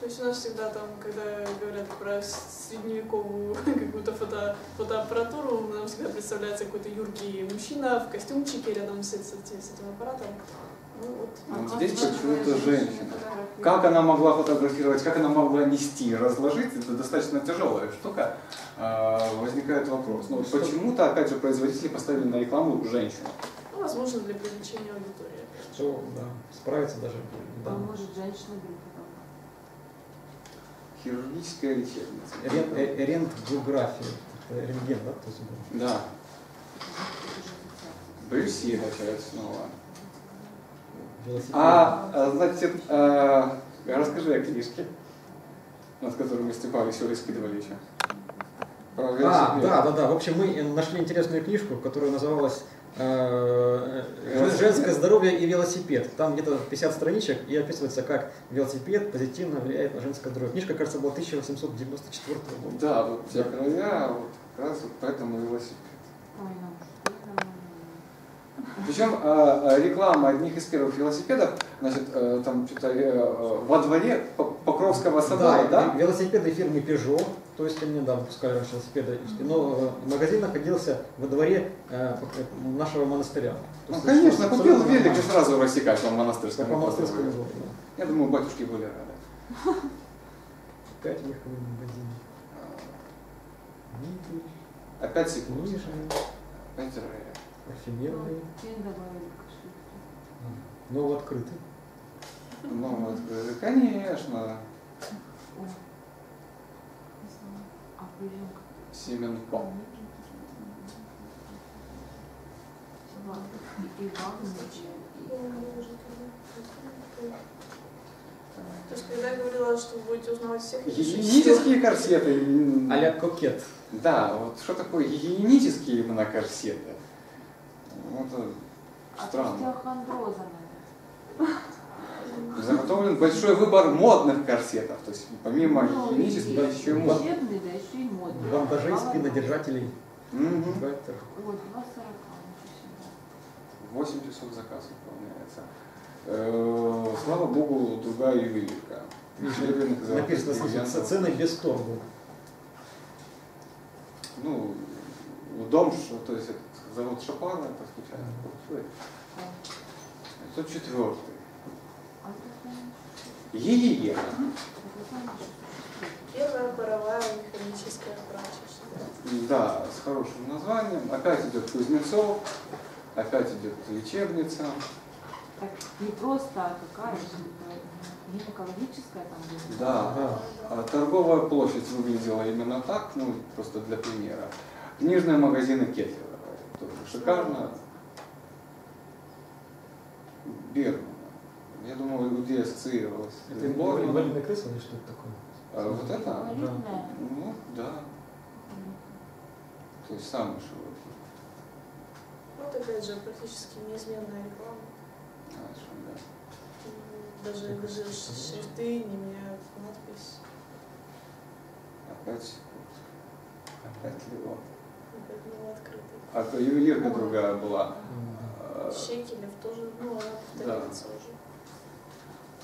То есть у нас всегда там, когда говорят про средневековую какую-то фото, фотоаппаратуру, нам всегда представляется какой-то юркий мужчина в костюмчике рядом с, с, этим- с этим аппаратом. Ну вот. Вот здесь почему-то женщина. Как она могла фотографировать, как она могла нести, разложить, это достаточно тяжелая штука. А, Возникает вопрос. Ну, вот почему-то, опять же, производители поставили на рекламу женщину. Ну, возможно, для привлечения аудитории. опять же. Что, да, справиться даже. Да. Поможет женщина группа. Хирургическая лечебница. Рен- э, Рентгеография. Это Рентген, да? То есть, да. Брюси опять снова. Велосипед. А, а, значит, а, расскажи о книжке, над которой мы с весело скидывали еще. А, да, да, да. В общем, мы нашли интересную книжку, которая называлась э, «Жен- «Женское здоровье и велосипед». Там где-то 50 страничек и описывается, как велосипед позитивно влияет на женское здоровье. Книжка, кажется, была 1894 года. Да, вот те края, вот как раз вот поэтому велосипед. Ой, ну? Причем э, э, реклама одних из первых велосипедов, значит, э, там что-то во дворе Покровского собора, Да, да? велосипеды фирмы Peugeot, то есть они недавно пускали раньше велосипеды, но магазин находился во дворе нашего монастыря. Ну, есть конечно, купил велик и сразу рассекать по монастырскому. Как по монастырскому двору, да. Я думаю, батюшки были рады. Опять ехали в магазин. Мебель, Опять секунд. книжные, Опять рая. Парфюмерные, День добавили к шрифту. новооткрытые. Ну, э, конечно. А, Иванович. То есть, когда я говорила, что вы будете узнавать всех Гигиенические корсеты. А-ля кокет. Да, вот что такое гигиенические именно корсеты? Ну, Это От странно. Заготовлен большой выбор модных корсетов. То есть помимо Ну, гигиенических и еще и модных. Да еще и модный. Бандажей, спинодержателей, Мгм. байтер. Ой, 2,40. ничего себе. 8 часов заказ выполняется. Э, Слава богу, другая ювелирка. Написано, бриллиантов. цены без торгу. Ну, дом, что, то есть этот завод Шапана, это случайно получилось. А, 104 а это, Гигиена. первая паровая механическая прачечная. Да, с хорошим названием. Опять идет Кузнецов, опять идет лечебница. Так, не просто, а какая же это, гинекологическая там была? Да. Да. А Торговая площадь выглядела именно так, ну, просто для примера. Книжные магазины Кетлера. Шикарно. Бергмана. Я думал, у людей ассоциировалось. Это инвалидное кресло или что это такое? А вот это? Инвалидная. Ну, да. То есть самый широкий. Вот опять же практически неизменная реклама. А, что, да. Даже, даже шрифты не меняют надпись. Опять секунд. Опять Леон. А то ювелирка другая была. М, А, Щекелев тоже, ну, она повторяется уже.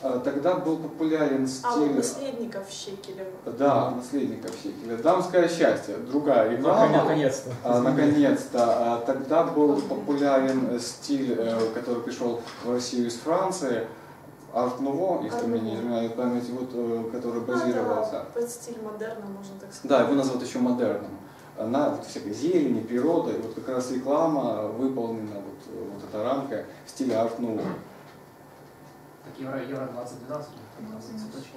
а Тогда был популярен А вот стиль... наследников Щекелева. Да, наследников Щекеля. Дамское счастье. Другая да. реклама. Наконец-то. А, наконец-то. А, Тогда был популярен стиль, э, который пришел в Россию из Франции. Арт Нуво, если мне не изменяет память, вот, э, который Ну, базировался. это под стиль модерна, можно так сказать. Да, его называют еще модерном. На вот всякой зелени, природы. Вот как раз реклама выполнена, вот, вот эта рамка в стиле арт нуво. Так Евро, Евро 2012, как раз цветочки.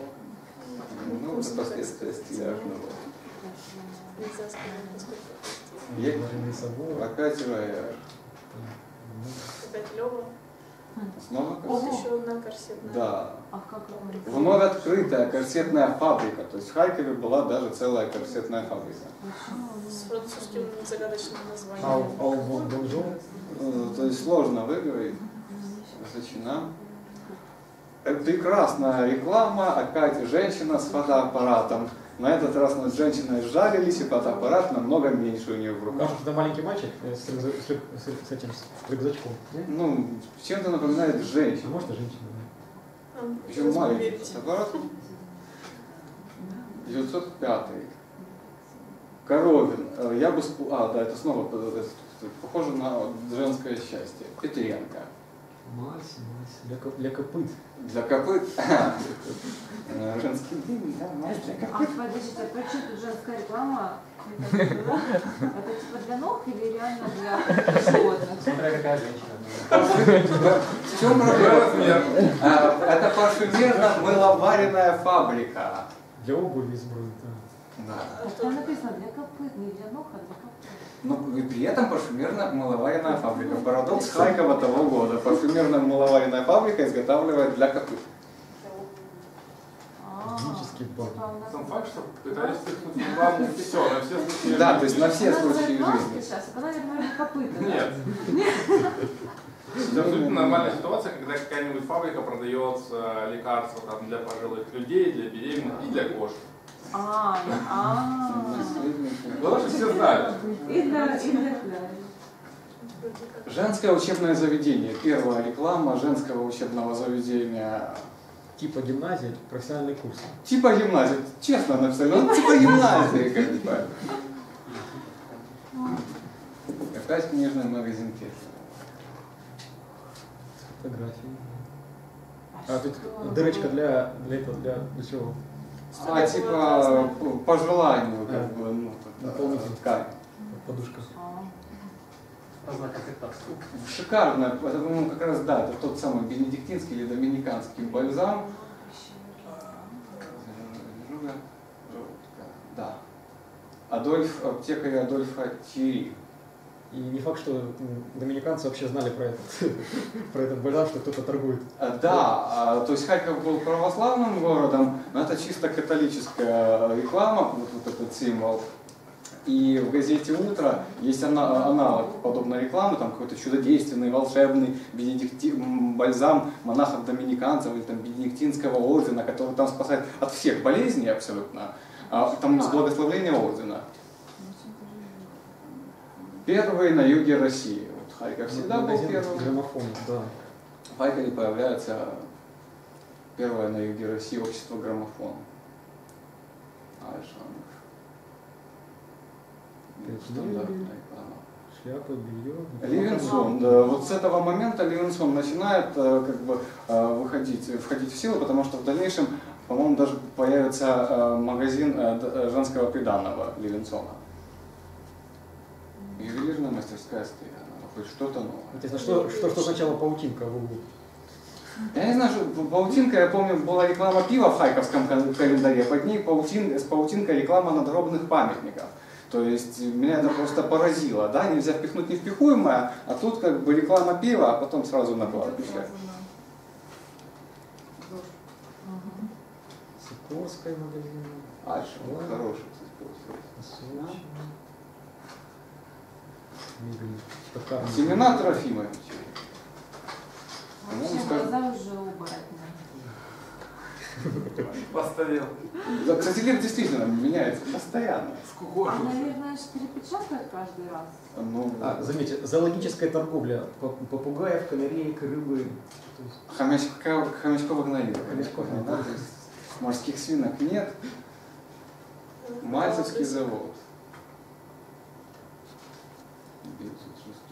Ну, это последствия стиля арт. Я-. Опять. Ну, Опять Лева. Снова корсет? еще одна корсетная. Да. А как это? Вновь открытая корсетная фабрика. То есть в Харькове была даже целая корсетная фабрика. С французским загадочным названием. вон, бонжур. Э, То есть сложно выговорить. Зачина. Э, Прекрасная реклама, опять женщина с фотоаппаратом. На этот раз над женщиной сжалились, и фотоаппарат намного меньше у нее в руках. Может, это маленький мальчик э, с, рюкзак- с с- с этим с рюкзачком? Нет? Ну, чем-то напоминает А женщину. может, и женщина, да. Хотелось бы маленький фотоаппарат. 905. Коровин. Э, Я бы... сп- А, да, это снова похоже на женское счастье. Петренко. Мась, мась. Для, для копыт. Для копыт. Женский день, да, мать для А копыт. подождите, а при чем тут женская реклама? Это типа для ног или реально для животных? Смотря какая женщина. В чем проблема? А, Это парфюмерно-мыловаренная фабрика. Для обуви избран, да. Да. Так там написано для копыт, не для ног, а для копыт. Но и при этом парфюмерно-мыловаренная фабрика. Парадокс Харькова того года. Парфюмерно-мыловаренная фабрика изготавливает для копыт. А, типа Сам факт, что пытались в рекламу все, на все случаи. Да, то есть на все случаи жизни. сейчас, это, наверное, копыта. Нет. Это абсолютно нормальная ситуация, когда какая-нибудь фабрика продает лекарства там, для пожилых людей, для беременных и для кошек. А, а. Главное, что все знали. И для, и пляжа. Женское учебное заведение. Первая реклама женского учебного заведения. Типа гимназии, профессиональные курсы. Типа гимназии. Честно написали. Ну, типа гимназии, как бы. Опять книжный магазин. Фотографии. А А тут дырочка для, для этого, для, для чего? А, типа по- желанию, как бы, ну, э, Дополнительно. ткань. Подушка. А. Шикарно. Это, по-моему, как раз, да, это тот самый бенедиктинский или доминиканский бальзам. Да. Адольф, аптекарь Адольфа Тири. И не факт, что доминиканцы вообще знали про этот, про этот бальзам, что кто-то торгует. А, Да, а, то есть Харьков был православным городом, но это чисто католическая реклама, вот, вот этот символ. И в газете «Утро» есть ана- аналог подобной рекламы, там какой-то чудодейственный, волшебный бенедикти... бальзам монахов-доминиканцев или там бенедиктинского ордена, который там спасает от всех болезней абсолютно, а, там с благословения ордена. Первый на юге России. Вот Харьков всегда был первым. Граммофон, да. В Харькове появляется первое на юге России общество граммофон. Стандартная реклама. Шляпа, белье. Ливенсон, да, вот с этого момента Ливенсон начинает э, как бы э, выходить, входить в силу, потому что в дальнейшем, по-моему, даже появится э, магазин женского приданного Ливенсона. Мастерская Стоянова, хоть что-то новое. Интересно, что, что, что сначала паутинка в углу? Я не знаю, что паутинка, я помню, была реклама пива в Харьковском кал- календаре, под ней паутин, с паутинкой реклама надгробных памятников. То есть меня это просто поразило, да, нельзя впихнуть невпихуемое, а тут как бы реклама пива, а потом сразу на кладбище. Сикорская магазин. Ладно. хороший, кстати, получился. Семена Трофимовича. Вообще глаза уже оборотни. Постарел. Да, кстати, лет действительно меняется постоянно. А, Скукожился. наверное, ж перепечатают каждый раз. Ну, А, заметьте, зоологическая торговля. Попугаев, канареек, рыбы. Гнойник. Хомячков, да, то есть морских свинок нет. Мальцевский завод. 906.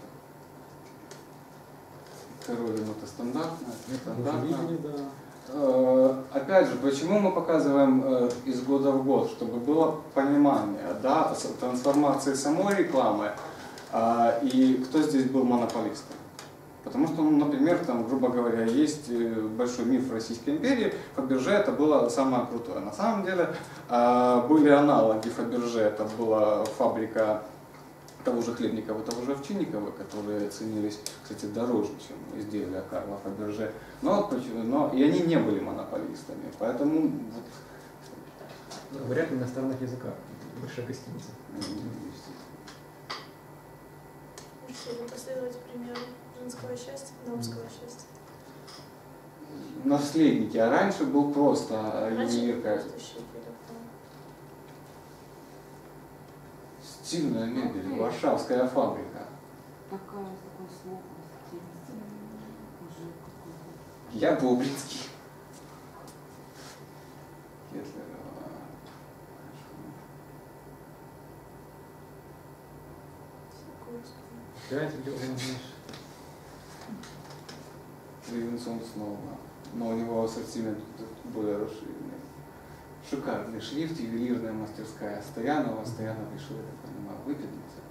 Коровин это стандартно. стандартно. видели, да. Э, Опять же, почему мы показываем э, из года в год, чтобы было понимание да, трансформации самой рекламы а, и кто здесь был монополистом. Потому что, ну, например, там, грубо говоря, есть э, большой миф Российской империи, Фаберже это было самое крутое. На самом деле а, были аналоги Фаберже, это была фабрика того же Хлебникова, того же Овчинникова, которые ценились, кстати, дороже, чем изделия Карла Фаберже. Но, но и они не были монополистами, поэтому вот, Вряд ли на иностранных языках. Большая гостиница. Можете ли последовать примеру женского счастья, дамского счастья? наследники, а раньше был просто Раньше ювелирка. просто стильная мебель, okay. варшавская фабрика. Такая, такое слово, Я Бобринский. Пять а, Ревенсон снова. Но у него ассортимент более расширенный. Шикарный шрифт, ювелирная мастерская Стоянова. Стоянов решил, я так понимаю, выпятнуться.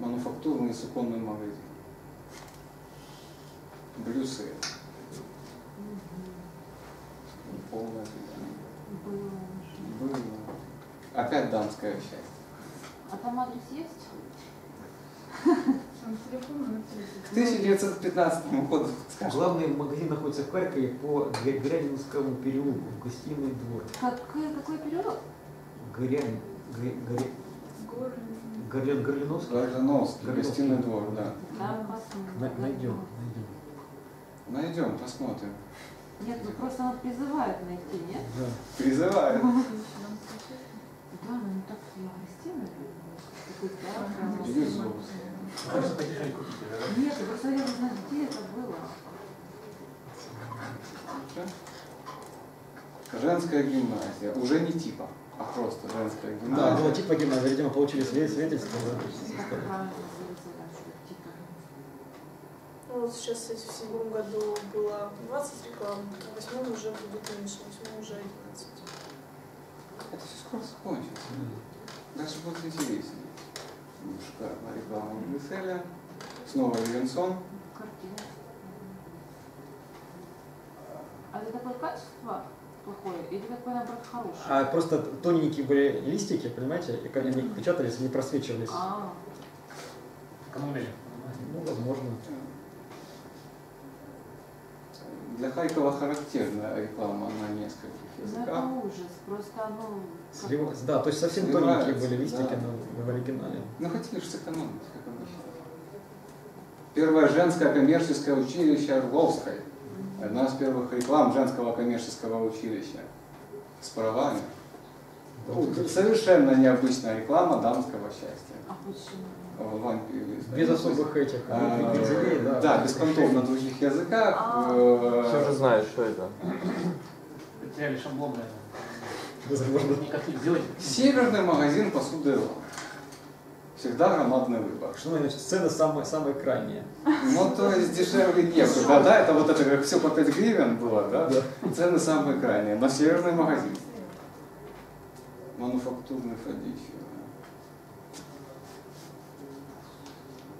Мануфактурный суконный магазин. Брюсы. Полное Было. Было. Опять дамское счастье. А там адрес есть? К 1915 году, скажем. Главный магазин находится в Харькове по Грянинскому переулку, в гостиный двор. Какой, какой Гря- Гря- Горы. Горлен, Горлиновский? Гордоновский, Гордоновский. гостиный двор, да. На- Найдем, найдем. Найдем, посмотрим. Нет, ну просто она призывает найти, нет? Да. Призываю. Да, ну не так я театр. Безусловно. Нет, я просто хотела узнать, где это было. Женская гимназия. Уже не типа, а просто женская Да, гимназия. было типа гимназия, видимо, получили свидетель- свидетельство. Да. типа. Ну, вот сейчас, кстати, в седьмом году было 20 реклам, а в восьмом уже будет меньше, в восьмом уже 11. Это все скоро закончится. Дальше будет интереснее. Шикарная реклама Брюсселя. Снова Левинсон. Картина. А это такое качество плохое? Или такое, наоборот, хорошее? А просто тоненькие были листики, понимаете, и как они печатались, не просвечивались. А, Экономили. Ну, возможно. Для Харькова характерная реклама на нескольких ну это языках. ужас. Просто, ну... как- Сливалось. Да, то есть совсем Сливается, тоненькие были листики да. но в оригинале. Ну, хотели же сэкономить, как обычно. Первое женское коммерческое училище Орловской. Одна из первых реклам женского коммерческого училища. С правами. Ну, Совершенно необычная реклама дамского счастья. А почему? Без особых этих А, бензовей, да. Да, беспонтов на других языках. А. э, Все уже знают, что это. Потеряли шаблон. Северный магазин посуды. Всегда громадный выбор. Что значит цены самые, самые крайние. Ну, то есть дешевле некуда, да? Это вот это как все по 5 гривен было, да? Цены самые крайние. Но северный магазин. Мануфактурный Фадичев.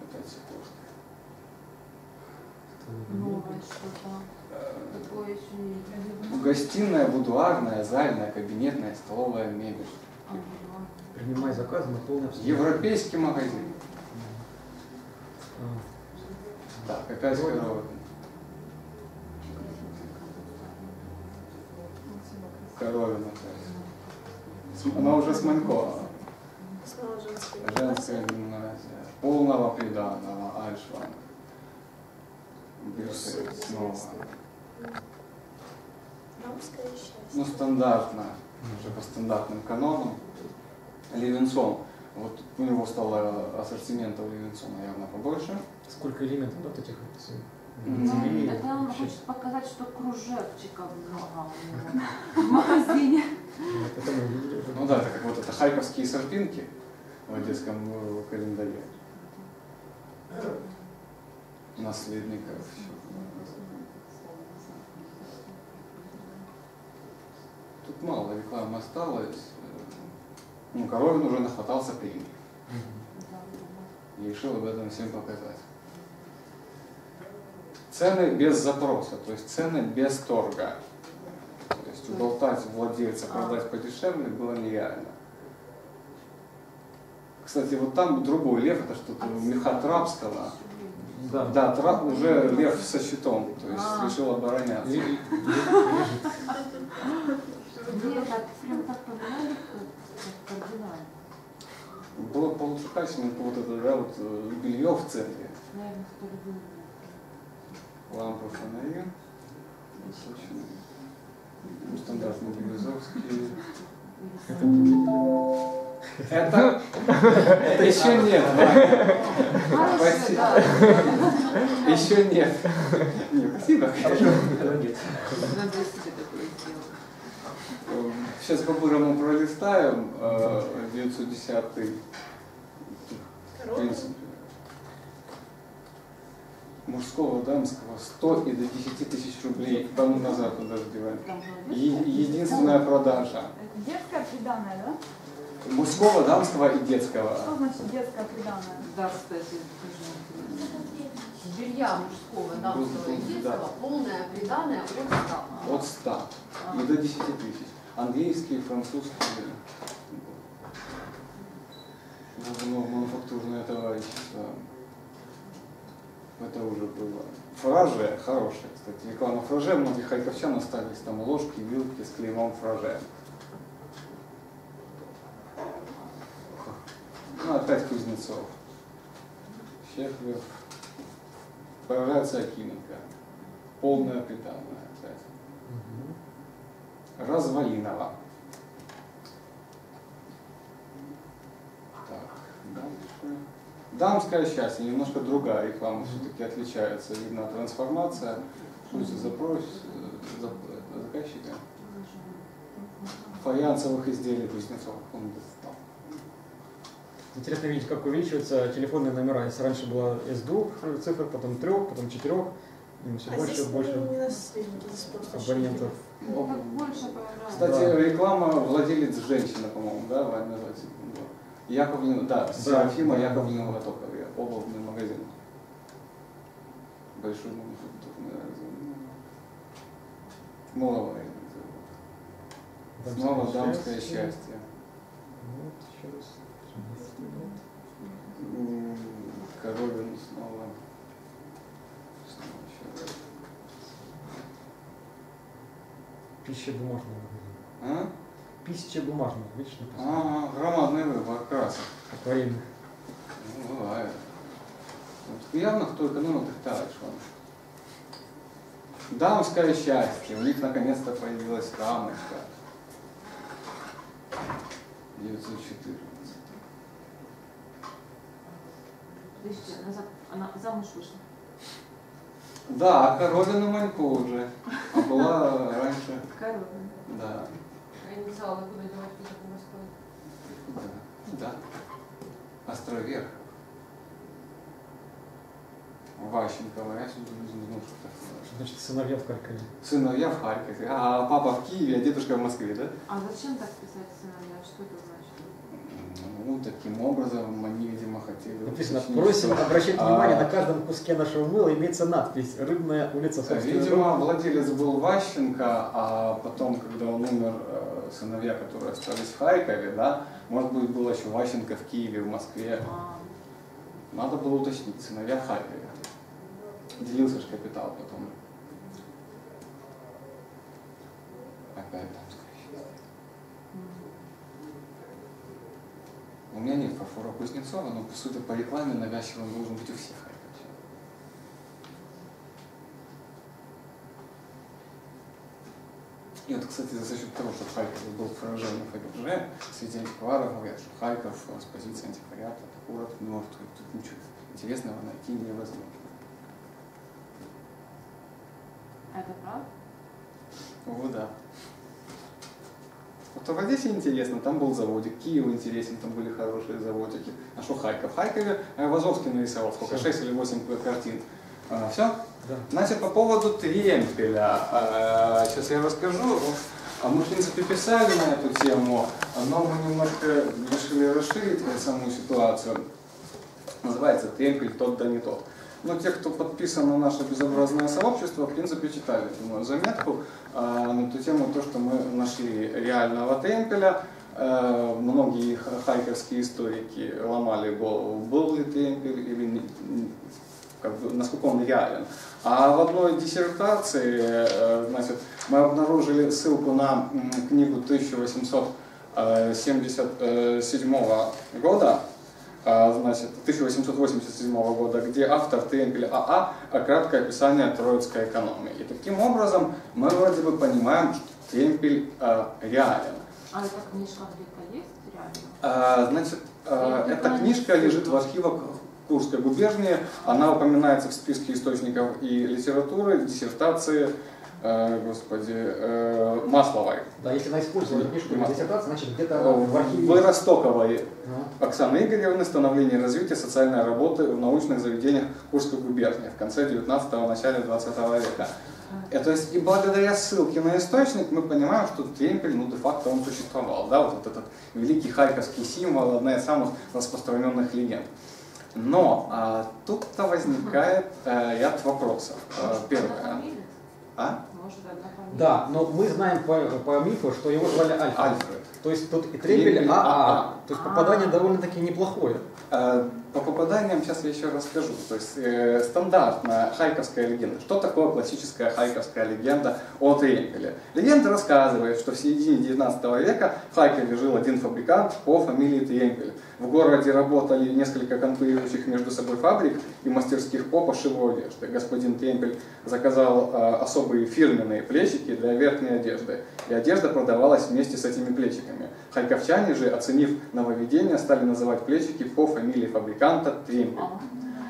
Опять Сикорская. Новое что-то. Такое еще не... Гостиная, будуарная, зальная, кабинетная, столовая мебель. Ага. Принимай заказы на полное. Европейский магазин. А, Так, опять коровы. Коровина. опять. Она уже с Манькова. Женская. Гимназия. Полного приданного. Альшван. Снова. Ну, стандартно. Уже по стандартным канонам. Левинсон. Вот у него стало ассортимента у Левинсона явно побольше. Сколько элементов, да, вот этих э. Ну, зелей, это он хочет показать, что кружевчиков много у него в магазине. Ну да, это как вот это хайковские сорпинки в одесском э, календаре. Наследников. Тут мало рекламы осталось. Ну, Коровин уже нахватался премии. И решил об этом всем показать. Цены без запроса, то есть цены без торга. То есть уболтать владельца продать подешевле было нереально. Кстати, вот там другой лев, это что-то меха Трапского. Да. Да, Трап уже лев со щитом, то есть А. решил обороняться. Так поменяли, как кардинально. Было получукачено вот это, да, вот э, белье в центре. Лампа фонари. Ну, Стандартный Березовский. Это, это еще нет, Спасибо. Еще нет. Не, спасибо. Сейчас по-бырому пролистаем. э, 910 В Коровы. принципе. Мужского, дамского 100 и до 10 тысяч рублей тому назад подождевали. Там было Е- детское? единственная продажа. Это детское приданное, да? Мужского, дамского и детского. Что значит детское приданное? Да, кстати. Белья мужского, дамского и Да. детского, полное приданное от 100. От 100 и до 10 тысяч. Английские, французские. Ну, мануфактурное товарищество. Это уже было. Фраже хорошие, кстати. Реклама фраже. Многих харьковчан остались там ложки, вилки с клеймом фраже. Ну, опять Кузнецов. Щеклев. Появляется Акименко. Полное приданное опять. Развалинова. Так, дальше. Дамское счастье, немножко другая реклама, все-таки отличается. Видна трансформация. Пусть запрос э, за- заказчика. Фаянсовых изделий Кузнецов. Он. Интересно видеть, как увеличиваются телефонные номера. Если раньше было из двух цифр, потом трех, потом четырех, и все А больше и здесь больше абонентов. Ну, больше. Кстати, Да. реклама владелец женщина, по-моему, да, Ваня называется? Яковлина, да, Серафима да. Яковлина Латокове, обувный магазин. Большой мануфактурный магазин. Моловая. Дамское Снова дамское счастье. счастье. Вот, еще раз. Коровин снова. Снова. Пища магазина. А? Пища бумажного, видишь, написано. А, громадный выбор красок. Акварельных. Ну, бывает. Вот явно кто экономил, так товарищ он. Дамское счастье. У них наконец-то появилась рамочка. 914. Подождите, она, за- она замуж вышла. Да, а Коровина Манько уже. А была раньше. Корова. Да. А инициалы куда девать, кто такой морской? Да. Да. Островерх. Ващенкова. Я сюда не знаю, что такое. Значит, сыновья в Харькове. Сыновья в Харькове. А папа в Киеве, а дедушка в Москве, да? А зачем так писать сыновья? Что это значит? Ну, таким образом они, видимо, хотели... Написано, уточнить, просим что, обращать а, внимание, на каждом куске нашего мыла имеется надпись «Рыбная улица Видимо, дома». владелец был Ващенко, а потом, когда он умер, э, сыновья, которые остались в Харькове, да, может быть, был еще Ващенко в Киеве, в Москве. А, Надо было уточнить, сыновья в Харькове. Делился же капитал потом. Опять там скорее. У меня нет фарфора Кузнецова, но по сути по рекламе навязчиво он должен быть у всех. И вот, кстати, за счет того, что Харьков был поражен ФГБЖ, среди антикваров говорят, что Харьков с позиции антиквариата город мертвый, тут ничего интересного найти невозможно. это правда? О, да. Вот в Одессе интересно, там был заводик, Киев интересен, там были хорошие заводики. А что Харьков? В Харькове э, Вазовский нарисовал сколько, Всё. 6 или 8 картин. все? Да. Значит, по поводу тремпеля. э, Сейчас я расскажу. А Мы, в принципе, писали на эту тему, но мы немножко решили расширить саму ситуацию. Называется «Тремпель тот да не тот». Но те, кто подписан на наше безобразное сообщество, в принципе, читали думаю, заметку э, на ту тему, то, что мы нашли реального темпеля. Э, многие ха- харьковские историки ломали голову, был ли темпель или не, как бы, насколько он реален. А в одной диссертации э, значит, мы обнаружили ссылку на книгу 1877 года, а, значит, 1887 года, где автор Темпель АА а краткое описание троицкой экономии. И таким образом мы вроде бы понимаем, что Темпель а, реален. А эта книжка где-то есть реально? А, значит, а, эта книжка лежит в архивах Курской губернии. Она упоминается в списке источников и литературы, диссертации господи, э, Масловой. Да, если она использовала книжку для диссертации, значит где-то Э, в архиве. В Ростоковой Ага. Оксаны Игоревны «Становление и развитие социальной работы в научных заведениях Курской губернии в конце 19-го, начале 20 века. И, то есть, и благодаря ссылке на источник мы понимаем, что темпель, ну, де-факто он существовал. Да? Вот этот великий харьковский символ, одна из самых распространенных легенд. Но а, тут-то возникает э, ряд вопросов. Э, первое. А? Может, одна фамилия. Да, но мы знаем по, по мифу, что его звали Альфред. Альфред. То есть тут и Трепель Трепель АА. АА. То есть попадание довольно-таки неплохое. По попаданиям сейчас я еще расскажу. То есть э, стандартная хайковская легенда. Что такое классическая хайковская легенда о Тремпеле? Легенда рассказывает, что в середине 19 века в Харькове жил один фабрикант по фамилии Тремпель. В городе работали несколько конкурирующих между собой фабрик и мастерских по пошиву одежды. Господин Тремпель заказал э, особые фирменные плечики для верхней одежды. И одежда продавалась вместе с этими плечиками. Харьковчане же, оценив нововведение, стали называть плечики по фамилии фабриканта Тремпель.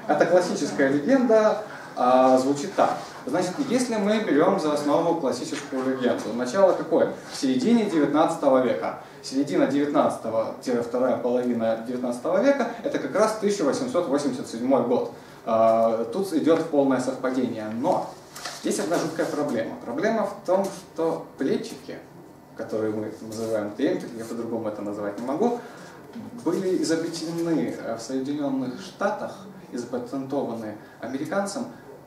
Это классическая легенда, а, звучит так. Значит, если мы берем за основу классическую легенду, начало какое? В середине 19 века. Середина 19-вторая половина 19 века – это как раз 1887 год. А, Тут идет полное совпадение. Но есть одна жуткая проблема. Проблема в том, что плечики, которые мы называем темпель, я по-другому это назвать не могу, были изобретены э, в Соединенных Штатах и запатентованы американцам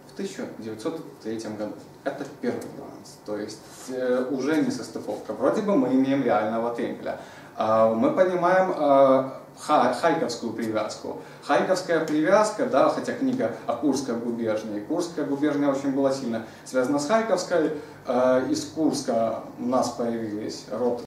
в 1903 году. Это первый нюанс. То есть э, уже не состыковка. Вроде бы мы имеем реального темпеля. А мы понимаем э, ха- хайковскую привязку. Хайковская привязка, да, хотя книга о Курской губернии. Курская губерния очень была сильно связана с Хайковской. Э, из Курска у нас появились род